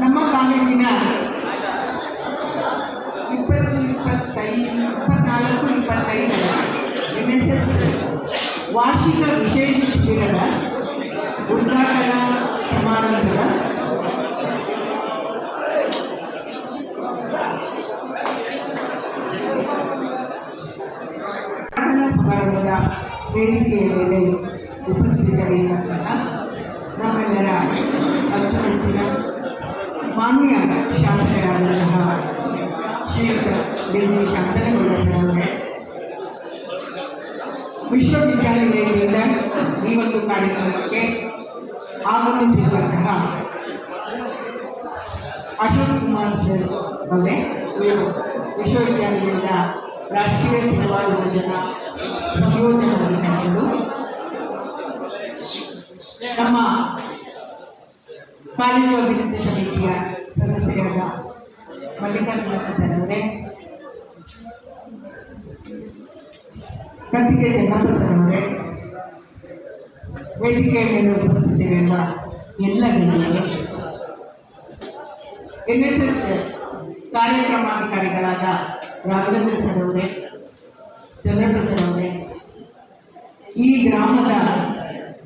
ನಮ್ಮ ಕಾಲೇಜಿನ ಇಪ್ಪತ್ತು ಇಪ್ಪತ್ತೈದು ಇಪ್ಪತ್ನಾಲ್ಕು ಇಪ್ಪತ್ತೈದರ ಎಮ್ ಎಸ್ ಎಸ್ ವಾರ್ಷಿಕ ವಿಶೇಷ ಶಿಬಿರದ ಉದ್ಘಾಟನಾ ಸಮಾರಂಭದ ಉದ್ಘಾಟನಾ ಸಮಾರಂಭದ ವೇದಿಕೆಯ ಮೇಲೆ ಉಪಸ್ಥಿತರಿರುವಂತಹ ನಮ್ಮೆಲ್ಲರ ಅಚ್ಚುಮೆಚ್ಚಿನ ಮಾನ್ಯ ಶಾಸಕರಾದಂತಹ ಶ್ರೀಯುತ ಡಿ ಜಿ ಶಾಂತನಗೌಡ ಸರ್. ಅವರೇ ವಿಶ್ವವಿದ್ಯಾನಿಲಯದಿಂದ ಈ ಒಂದು ಕಾರ್ಯಕ್ರಮಕ್ಕೆ ಆಗಮಿಸಿರುವಂತಹ ಅಶೋಕ್ ಕುಮಾರ್ ಸರ್ ಅವರೇ ವಿಶ್ವವಿದ್ಯಾನಿಲಯದ ರಾಷ್ಟ್ರೀಯ ಸೇವಾ ಯೋಜನಾ ಸಂಯೋಜನಾಧಿಕಾರಿಗಳು ನಮ್ಮ ಕಾಲೇಜು ಅಭಿವೃದ್ಧಿ ಸಮಿತಿಯ ಸದಸ್ಯರಾದ ಮಲ್ಲಿಕಾರ್ಜುನ ಸರ್ ಅವರೇ ಕತ್ತಿಗೆ ಜಗಪ್ಪ ಸರ್ ಅವರೇ ವೇದಿಕೆಯ ಮೇಲೆ ಉಪಸ್ಥಿತರಿರುವ ಎಲ್ಲ ಗಣ್ಯರಿಗೆ ಎನ್ ಎಸ್ ಎಸ್ ಕಾರ್ಯಕ್ರಮಾಧಿಕಾರಿಗಳಾದ ರಾಘವೇಂದ್ರ ಸರ್ ಅವರೇ ಚಂದ್ರಪ್ಪ ಸರ್ ಅವರೇ ಈ ಗ್ರಾಮದ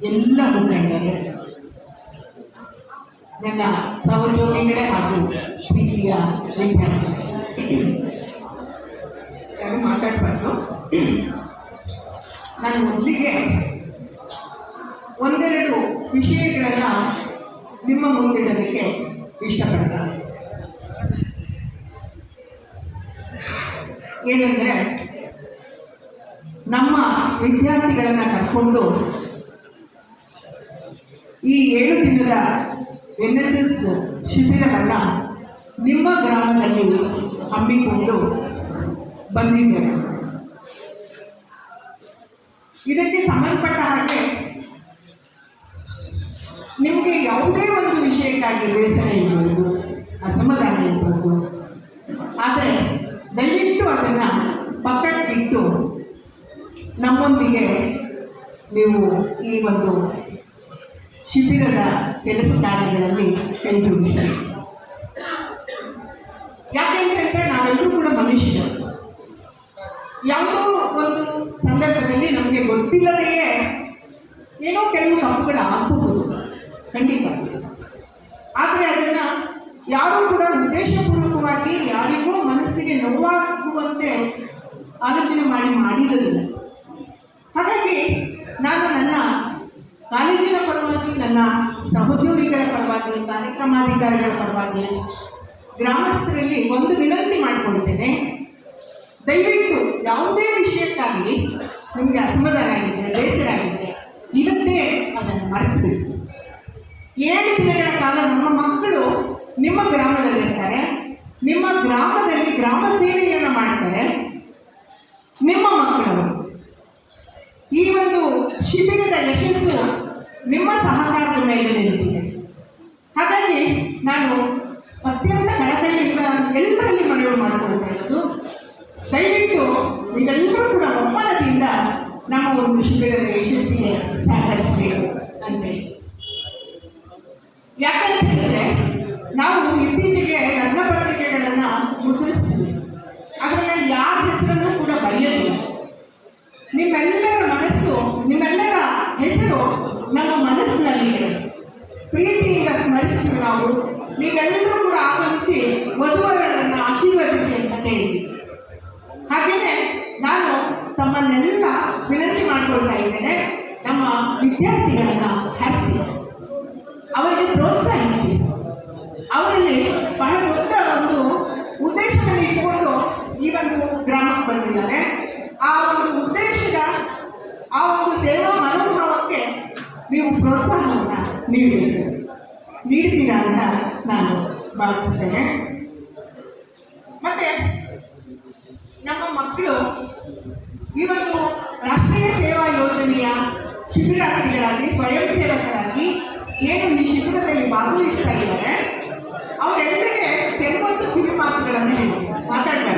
ಎಲ್ಲ ಮುಖಂಡರೇ ನನ್ನ ಸಹೋದ್ಯೋಗಿಗಳೇ ಹಾಗೂ ಪ್ರೀತಿಯ ವಿದ್ಯಾರ್ಥಿಗಳೇ ಯಾರು ಮಾತಾಡಬಾರ್ದು? ನಾನು ಮೊದಲಿಗೆ ಒಂದೆರಡು ವಿಷಯಗಳನ್ನು ನಿಮ್ಮ ಮುಂದಿಡೋದಕ್ಕೆ ಇಷ್ಟಪಡ್ತಾರೆ ಏನಂದರೆ, ನಮ್ಮ ವಿದ್ಯಾರ್ಥಿಗಳನ್ನು ಕರ್ಕೊಂಡು ಈ ಏಳು ದಿನದ ಎನ್ ಎಸ್ ಎಸ್ ಶಿಬಿರವನ್ನು ನಿಮ್ಮ ಗ್ರಾಮದಲ್ಲಿ ಹಮ್ಮಿಕೊಂಡು ಬಂದಿದ್ದೇನೆ. ಇದಕ್ಕೆ ಸಂಬಂಧಪಟ್ಟ ಹಾಗೆ ನಿಮಗೆ ಯಾವುದೇ ಒಂದು ವಿಷಯಕ್ಕಾಗಿ ಬೇಸರ ಇರ್ಬೋದು ಅಸಮಾಧಾನ ಇರ್ಬೋದು ಆದರೆ ದಯವಿಟ್ಟು ಅದನ್ನು ಪಕ್ಕಕ್ಕಿಟ್ಟು ನಮ್ಮೊಂದಿಗೆ ನೀವು ಈ ಒಂದು ಶಿಬಿರದ ಕೆಲಸ ಕಾರ್ಯಗಳಲ್ಲಿ ಕೈ ಜೋಡಿಸಿ ಯಾಕೆ ಅಂತ ಹೇಳಿದ್ರೆ ನಾವೆಲ್ಲರೂ ಕೂಡ ಮನುಷ್ಯರು. ಯಾವುದೋ ಒಂದು ಸಂದರ್ಭದಲ್ಲಿ ನಮಗೆ ಗೊತ್ತಿಲ್ಲದೆಯೇ ಏನೋ ಕೆಲವು ತಪ್ಪುಗಳು ಆಗಬಹುದು. ಖಂಡಿತ. ಆದರೆ ಅದನ್ನು ಯಾರೂ ಕೂಡ ಉದ್ದೇಶಪೂರ್ವಕವಾಗಿ ಯಾರಿಗೂ ಮನಸ್ಸಿಗೆ ನೋವಾಗುವಂತೆ ಆಲೋಚನೆ ಮಾಡಿ ಮಾಡಿರಲಿಲ್ಲ ಹಾಗಾಗಿ ನಾನು ನನ್ನ ಕಾಲೇಜಿನ ಪರವಾಗಿ ನನ್ನ ಸಹೋದ್ಯೋಗಿಗಳ ಪರವಾಗಿ, ಕಾರ್ಯಕ್ರಮಾಧಿಕಾರಿಗಳ ಪರವಾಗಿ ಗ್ರಾಮಸ್ಥರಲ್ಲಿ ಒಂದು ವಿನಂತಿ ಮಾಡಿಕೊಳ್ತೇನೆ. ದಯವಿಟ್ಟು ಯಾವುದೇ ವಿಷಯಕ್ಕಾಗಿ ನಿಮಗೆ ಅಸಮಾಧಾನ ಆಗಿದ್ದರೆ ಬೇಸರ ಆಗಿದ್ದರೆ ಇವತ್ತೇ ಅದನ್ನು ಮರೆತು ಏಳು ದಿನಗಳ ಕಾಲ ನಮ್ಮ ಮಕ್ಕಳು ನಿಮ್ಮ ಗ್ರಾಮದಲ್ಲಿರ್ತಾರೆ. ನಿಮ್ಮ ಗ್ರಾಮದಲ್ಲಿ ಗ್ರಾಮ ಸೇವೆಯನ್ನು ಮಾಡ್ತಾರೆ. ನಿಮ್ಮ ಮಕ್ಕಳು. ಈ ಒಂದು ಶಿಬಿರದ ಯಶಸ್ಸು ನಿಮ್ಮ ಸಹಕಾರದ ಮೇಲೆ ನಿಂತಿದೆ. ಹಾಗಾಗಿ ನಾನು ಅತ್ಯಂತ ಕಳಕಳಿಯಿಂದ ಎಲ್ಲರಲ್ಲಿ ಮನವಿ ಮಾಡಿಕೊಳ್ತಾ ದಯವಿಟ್ಟು ನೀವೆಲ್ಲರೂ ಕೂಡ ಒಮ್ಮತದಿಂದ ನಮ್ಮ ಒಂದು ಶಿಬಿರದ ಯಶಸ್ಸಿಗೆ ಸಹಕರಿಸಬೇಕು. ನಮ್ಮ ಮನಸ್ಸಿನಲ್ಲಿ ಪ್ರೀತಿಯಿಂದ ಸ್ಮರಿಸ್ತೀವಿ ನಾವು. ನೀವೆಲ್ಲರೂ ಕೂಡ ಆಗಮಿಸಿ ವಧುವರರನ್ನು ಆಶೀರ್ವದಿಸಿ ಅಂತ ಹೇಳಿ. ಹಾಗೆಯೇ ನಾನು ತಮ್ಮನ್ನೆಲ್ಲ ವಿನಂತಿ ಮಾಡಿಕೊಳ್ತಾ ಇದ್ದೇನೆ. ನಮ್ಮ ವಿದ್ಯಾರ್ಥಿಗಳನ್ನು ಹರಿಸಿ ಅವರಿಗೆ ಪ್ರೋತ್ಸಾಹಿಸಿ ಅವರಲ್ಲಿ ಬಹಳ ದೊಡ್ಡ ಒಂದು ಉದ್ದೇಶವನ್ನು ಇಟ್ಕೊಂಡು ಈ ಒಂದು ಗ್ರಾಮಕ್ಕೆ ಬಂದಿದ್ದಾರೆ ಆ ಒಂದು ಉದ್ದೇಶದ ಆ ಒಂದು ಸೇವಾ ಮನೋಭಾವಕ್ಕೆ ನೀವು ಪ್ರೋತ್ಸಾಹವನ್ನು ನೀಡಬೇಕು ನೀಡ್ತೀರಾ ಅಂತ ನಾನು ಭಾವಿಸುತ್ತೇನೆ ಮತ್ತೆ ನಮ್ಮ ಮಕ್ಕಳು ಇವತ್ತು ರಾಷ್ಟ್ರೀಯ ಸೇವಾ ಯೋಜನೆಯ ಶಿಬಿರಾರ್ಥಿಗಳಾಗಿ, ಸ್ವಯಂ ಸೇವಕರಾಗಿ ಏನು ಈ ಶಿಬಿರದಲ್ಲಿ ಭಾಗವಹಿಸ್ತಾ ಇದ್ದಾರೆ, ಅವರೆಲ್ಲರಿಗೆ ಕೆಲವೊಂದು ಕಿವಿ ಮಾತುಗಳನ್ನು ಮಾತಾಡ್ತಾರೆ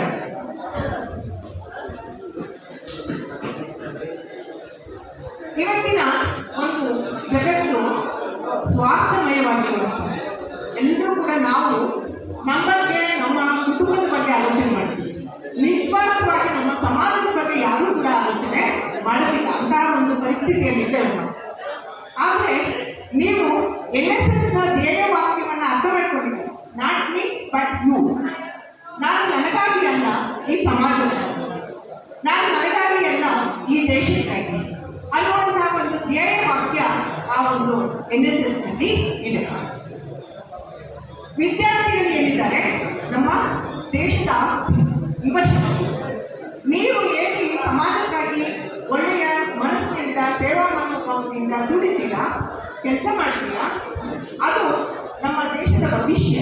ಭವಿಷ್ಯ.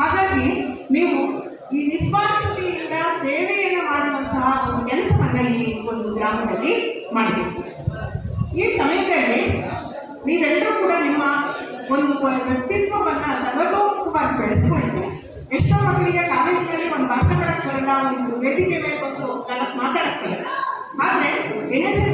ಹಾಗಾಗಿ ನೀವು ಈ ನಿಸ್ವಾರ್ಥತೆಯಿಂದ ಸೇವೆಯನ್ನು ಮಾಡುವಂತಹ ಒಂದು ಕೆಲಸವನ್ನು ಈ ಒಂದು ಗ್ರಾಮದಲ್ಲಿ ಮಾಡಬೇಕು. ಈ ಸಮಯದಲ್ಲಿ ನೀವೆಲ್ಲರೂ ಕೂಡ ನಿಮ್ಮ ಒಂದು ವ್ಯಕ್ತಿತ್ವವನ್ನು ಸರ್ವತೋಮುಖವಾಗಿ ಬೆಳೆಸಿಕೊಂಡಿದೆ ಎಷ್ಟೋ ಮಕ್ಕಳಿಗೆ ಕಾಲೇಜಿನಲ್ಲಿ ಒಂದು ಭಾಷಣ ಬರಲ್ಲ ಒಂದು ವೇದಿಕೆ ಮೇಲೆ ಬಂದು ನಾಲ್ಕು ಆದರೆ ಎನ್ ಎಸ್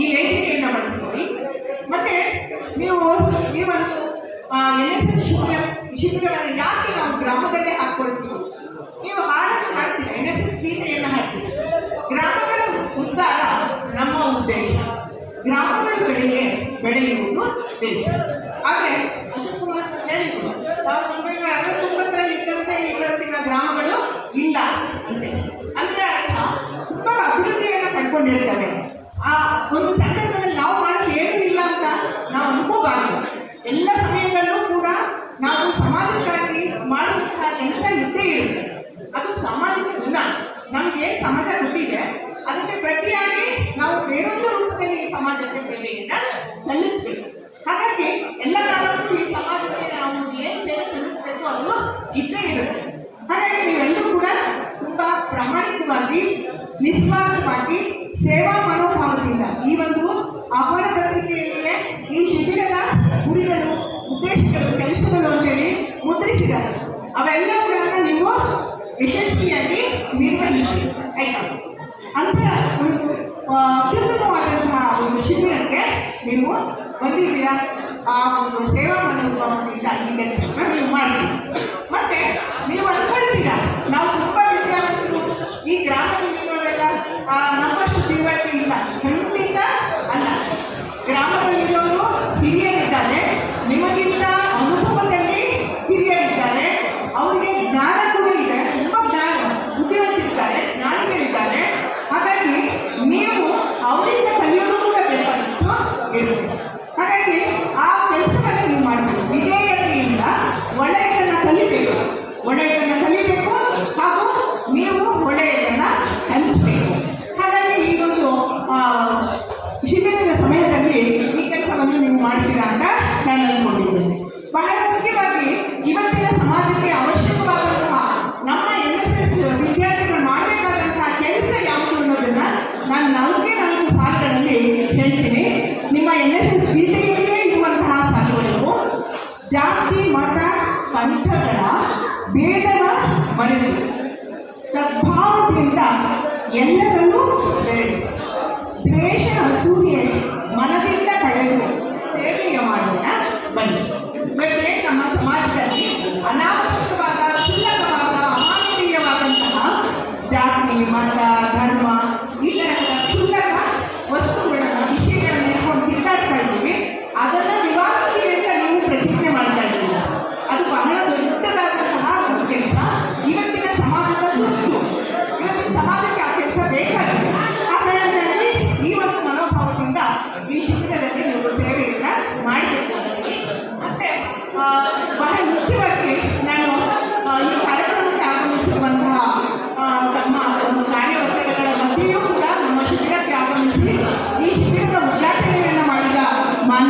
ಈ ವೇದಿಕೆಯನ್ನು ಬಳಸ್ಕೊಳ್ಳಿ. ಮತ್ತೆ ನೀವು ಈ ಒಂದು ಎನ್ ಎಸ್ ಎಸ್ ಶಿಬಿರ, ಶಿಬಿರಗಳನ್ನು ಯಾಕೆ ನಾವು ಗ್ರಾಮದಲ್ಲೇ ಹಾಕ್ಕೊಳ್ತೀವಿ? ನೀವು ಹಾಡನ್ನು ಹಾಡ್ತೀರ? ಎನ್ ಎಸ್ ಎಸ್ ಗೀತೆಯನ್ನು ಹಾಡ್ತೀರಿ? ಗ್ರಾಮಗಳ ಉದ್ಧಾರ ನಮ್ಮ ಉದ್ದೇಶ. ಗ್ರಾಮಗಳ ಬೆಳೆಗೆ ಬೆಳೆಯುವುದು ದೇಶ. ಆದರೆ ಅಶೋಕ್ ಕುಮಾರ್ ಹೇಳಿದ್ರು, ಸಾವಿರದ ಒಂಬೈನೂರ ಅರವತ್ತೊಂಬತ್ತರಲ್ಲಿ ಇದ್ದಂತೆ ಗ್ರಾಮಗಳು ಇಲ್ಲ ಅಂತೆ. ಅಂದ್ರೆ ಅರ್ಥ, ತುಂಬಾ ಅಭಿವೃದ್ಧಿಯನ್ನು ಪಡ್ಕೊಂಡಿರ್ತವೆ. ಆ ಒಂದು ಸಂದರ್ಭದಲ್ಲಿ ನಾವು ಮಾಡೋದು ಏನೂ ಇಲ್ಲ ಅಂತ ನಾವು ಅನ್ಕೋಬಾರದು. ಎಲ್ಲ ಸಮಯದಲ್ಲೂ ಕೂಡ ನಾವು ಸಮಾಜಕ್ಕಾಗಿ ಮಾಡುವಂತಹ ಕೆಲಸ ಇದ್ದೇ ಇರುತ್ತೆ. ಅದು ಸಾಮಾಜಿಕ ಗುಣ. ನಮ್ಗೆ ಸಮಾಜ ಗೊತ್ತಿದೆ ಅದಕ್ಕೆ ಪ್ರತಿಯಾಗಿ ನಾವು ಬೇರೊಂದು ರೂಪದಲ್ಲಿ ಈ ಸಮಾಜಕ್ಕೆ ಸೇವೆಯನ್ನ ಸಲ್ಲಿಸಬೇಕು ಹಾಗಾಗಿ ಎಲ್ಲ ಕಾಲಕ್ಕೂ ಈ ಸಮಾಜಕ್ಕೆ ನಾವು ಏನು ಸೇವೆ ಸಲ್ಲಿಸಬೇಕು ಅದು ಇದ್ದೇ ಇರುತ್ತೆ ಹಾಗಾಗಿ ನೀವೆಲ್ಲರೂ ಕೂಡ ತುಂಬಾ ಪ್ರಾಮಾಣಿಕವಾಗಿ ನಿಸ್ವಾರ್ಥವಾಗಿ ಸೇವಾ ಮನೋಭಾವದಿಂದ ಈ ಒಂದು ಅಪರ ಪತ್ರಿಕೆಯಲ್ಲಿಯೇ ಈ ಶಿಬಿರದ ಗುರಿಗಳು ಉದ್ದೇಶಗಳು ಕೆಲಸಗಳು ಅಂತೇಳಿ ಮುದ್ರಿಸಿದ್ದಾರೆ. ಅವೆಲ್ಲವುಗಳನ್ನ ನೀವು ಯಶಸ್ವಿಯಾಗಿ ನಿರ್ವಹಿಸಿ. ಆಯ್ತಾ? ಅಂತ ಅತ್ಯುತ್ತಮವಾದಂತಹ ಒಂದು ಶಿಬಿರಕ್ಕೆ ನೀವು ಬಂದಿದ್ದೀರಾ? ಆ ಒಂದು ಸೇವಾ ಮನೋಭಾವದಿಂದ ಈ ಕೆಲಸವನ್ನು ನೀವು ಮಾಡ್ತೀರಿ ಮತ್ತೆ ನೀವು ಅನ್ಕೊಳ್ತೀರಾ, ನಾವು ತುಂಬ ವಿದ್ಯಾವಂತರು, ಈ ಗ್ರಾಮದಲ್ಲಿರೋರೆಲ್ಲ ನಮ್ಮಷ್ಟು ತಿಳುವಳಿಕೆ ಇಲ್ಲ.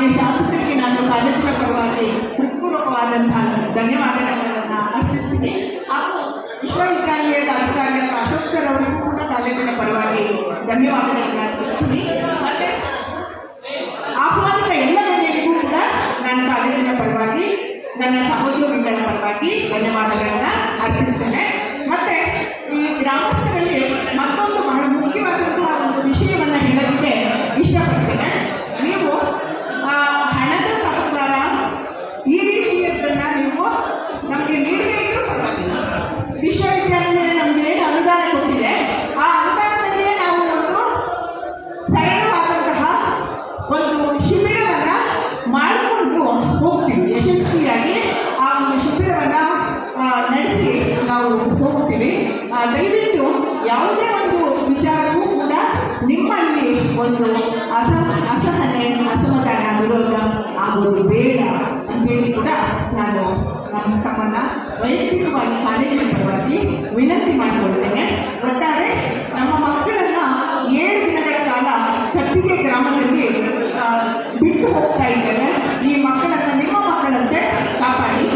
ಮಾನ್ಯ ಶಾಸಕರಿಗೆ ನಾನು ಕಾಲೇಜಿನ ಪರವಾಗಿ ಹೃತ್ಪೂರ್ವಕವಾದಂತಹ ಧನ್ಯವಾದಗಳನ್ನು ಅರ್ಪಿಸ್ತೀನಿ ಹಾಗೂ ವಿಶ್ವವಿದ್ಯಾಲಯದ ಅಧಿಕಾರಿಯ ಅಶೋಕ್ ಸರ್ ಕೂಡ ಕಾಲೇಜಿನ ಪರವಾಗಿ ಧನ್ಯವಾದಗಳನ್ನು ಅರ್ಪಿಸ್ತೀನಿ ಮತ್ತು ಆಹ್ವಾನಿತ ಎಲ್ಲರಿಗೂ ಕೂಡ ನಾನು ಕಾಲೇಜಿನ ಪರವಾಗಿ, ನನ್ನ ಸಹೋದ್ಯೋಗಿಗಳ ಪರವಾಗಿ ಧನ್ಯವಾದಗಳನ್ನು ಅರ್ಪಿಸ್ತೇನೆ ನಾನು ತಮ್ಮನ್ನು ವೈಯಕ್ತಿಕವಾಗಿ ಕಾಲೇಜಿನ ಪರವಾಗಿ ವಿನಂತಿ ಮಾಡಿಕೊಳ್ತೇನೆ. ಒಟ್ಟಾರೆ ನಮ್ಮ ಮಕ್ಕಳನ್ನ ಏಳು ದಿನಗಳ ಕಾಲ ಕತ್ತಿಗೆ ಗ್ರಾಮದಲ್ಲಿ ಬಿಟ್ಟು ಹೋಗ್ತಾ ಇದ್ದೇವೆ ಈ ಮಕ್ಕಳನ್ನು ನಿಮ್ಮ ಮಕ್ಕಳಂತೆ ಕಾಪಾಡಿ.